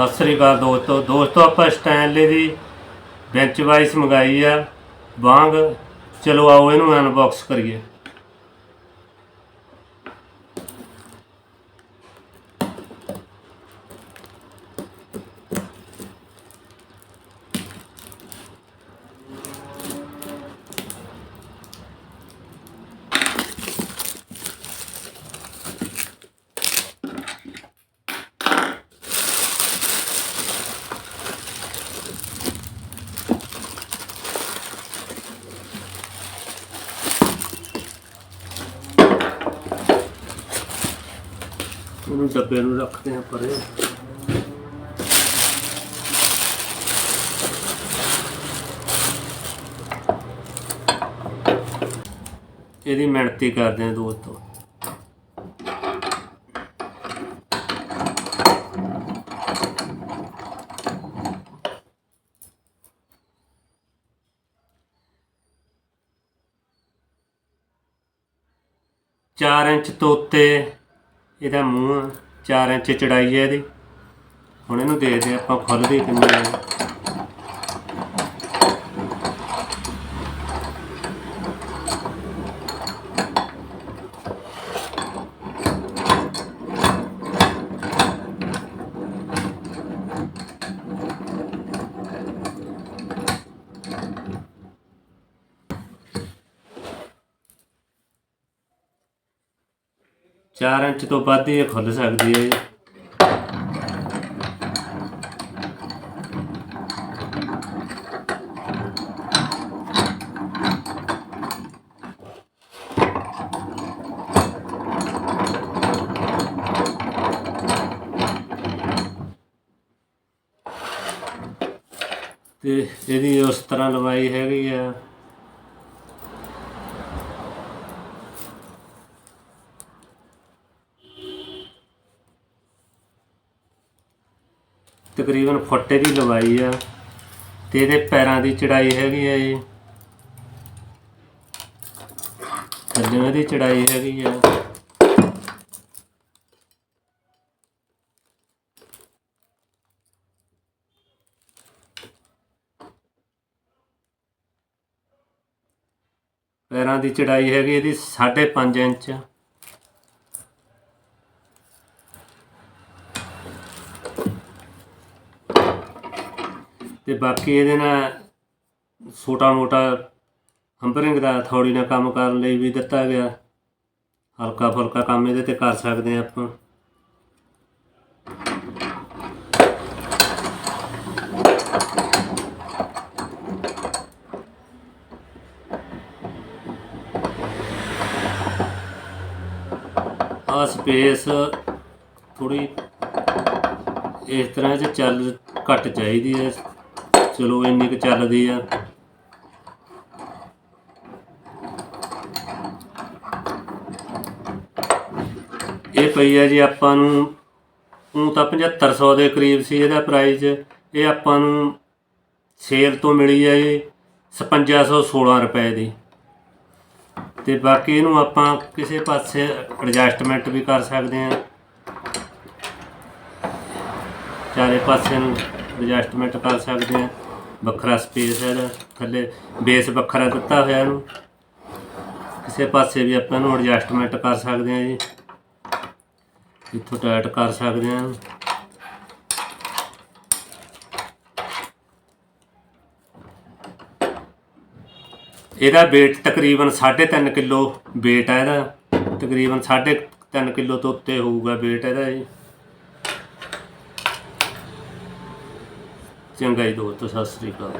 ਸਤਿ ਸ੍ਰੀ ਅਕਾਲ ਦੋਸਤੋ। ਦੋਸਤੋ, ਆਪਾਂ ਸਟੈਨਲੇ ਦੀ ਬੈਂਚ ਵਾਈਸ ਮੰਗਾਈ ਆ। ਵਾਂਗ, ਚਲੋ ਆਓ, ਇਹਨੂੰ ਅਨਬਾਕਸ ਕਰੀਏ। ਉਹਨੂੰ ਡੱਬੇ ਨੂੰ ਰੱਖਦੇ ਆ ਪਰੇ। ਇਹਦੀ ਮਿਹਨਤੀ ਕਰਦੇ ਆ ਦੋਸਤੋ ਚਾਰ ਇੰਚ ਤੋਂ ਉੱਤੇ ਇਹਦਾ ਮੂੰਹ ਆ 4 ਇੰਚ ਚੜਾਈ ਹੈ ਇਹਦੀ। ਹੁਣ ਇਹਨੂੰ ਦੇਖਦੇ ਆਪਾਂ ਖੁੱਲਦੀ ਕਿੰਨੀ ਹੈ। ਚਾਰ ਇੰਚ ਤੋਂ ਵੱਧ ਹੀ ਇਹ ਖੁੱਲ ਸਕਦੀ ਹੈ ਜੀ। ਤੇ ਇਹਦੀ ਉਸ ਤਰ੍ਹਾਂ ਲਵਾਈ ਹੈਗੀ ਆ ਤਕਰੀਬਨ ਫੁੱਟੇ ਦੀ ਲੰਬਾਈ ਆ ਤੇ ਇਹਦੇ ਪੈਰਾਂ ਦੀ ਚੜਾਈ ਹੈਗੀ ਆ ਜੀ ਥੱਲੇ ਦੀ ਚੜਾਈ ਹੈਗੀ ਆ। ਪੈਰਾਂ ਦੀ ਚੜਾਈ ਹੈਗੀ ਇਹਦੀ 5.5 ਇੰਚ। ਤੇ ਬਾਕੀ ਇਹਦੇ ਨਾਲ ਛੋਟਾ ਮੋਟਾ ਹੰਬਰਿੰਗ ਦਾ ਥੋੜੀ ਨਾਲ ਕੰਮ ਕਰਨ ਲਈ ਵੀ ਦਿੱਤਾ ਗਿਆ। ਹਲਕਾ ਫੁਲਕਾ ਕੰਮ ਇਹਦੇ ਤੇ ਕਰ ਸਕਦੇ ਆ ਆਪਾਂ। ਆ ਸਪੇਸ ਥੋੜੀ ਇਸ ਤਰ੍ਹਾਂ ਚ ਚੱਲ ਘੱਟ ਚਾਹੀਦੀ ਹੈ। ਚਲੋ ਇੰਨੀ ਕੁ ਚੱਲਦੀ ਆ। ਇਹ ਪਈ ਆ ਜੀ ਆਪਾਂ ਨੂੰ ਉਹ ਤਾਂ 7500 ਦੇ ਕਰੀਬ ਸੀ ਇਹਦਾ ਪ੍ਰਾਈਸ ਇਹ ਆਪਾਂ ਨੂੰ ਸੇਲ ਤੋਂ ਮਿਲੀ ਹੈ ਜੀ 5616 ਰੁਪਏ ਦੀ। ਤੇ ਬਾਕੀ ਇਹਨੂੰ ਆਪਾਂ ਕਿਸੇ ਪਾਸੇ ਐਡਜਸਟਮੈਂਟ ਵੀ ਕਰ ਸਕਦੇ ਹਾਂ ਚਾਰੇ ਪਾਸੇ ਨੂੰ ਐਡਜਸਟਮੈਂਟ ਕਰ ਸਕਦੇ ਹਾਂ ਵੱਖਰਾ ਸਪੇਸ ਹੈ ਇਹਦਾ, ਥੱਲੇ ਬੇਸ ਵੱਖਰਾ ਦਿੱਤਾ ਹੋਇਆ ਇਹਨੂੰ। ਕਿਸੇ ਪਾਸੇ ਵੀ ਆਪਾਂ ਇਹਨੂੰ ਐਡਜਸਟਮੈਂਟ ਕਰ ਸਕਦੇ ਹਾਂ ਜੀ। ਇੱਥੋਂ ਟਾਈਟ ਕਰ ਸਕਦੇ ਹਾਂ। ਇਹਦਾ weight ਤਕਰੀਬਨ 3.5 ਕਿਲੋ weight ਹੈ ਇਹਦਾ। ਤਕਰੀਬਨ 3.5 ਕਿਲੋ ਤੋਂ ਉੱਤੇ ਹੋਊਗਾ weight ਇਹਦਾ ਜੀ। ਚੰਗਾ ਜੀ ਦੋਸਤੋ ਸਤਿ ਸ੍ਰੀ ਅਕਾਲ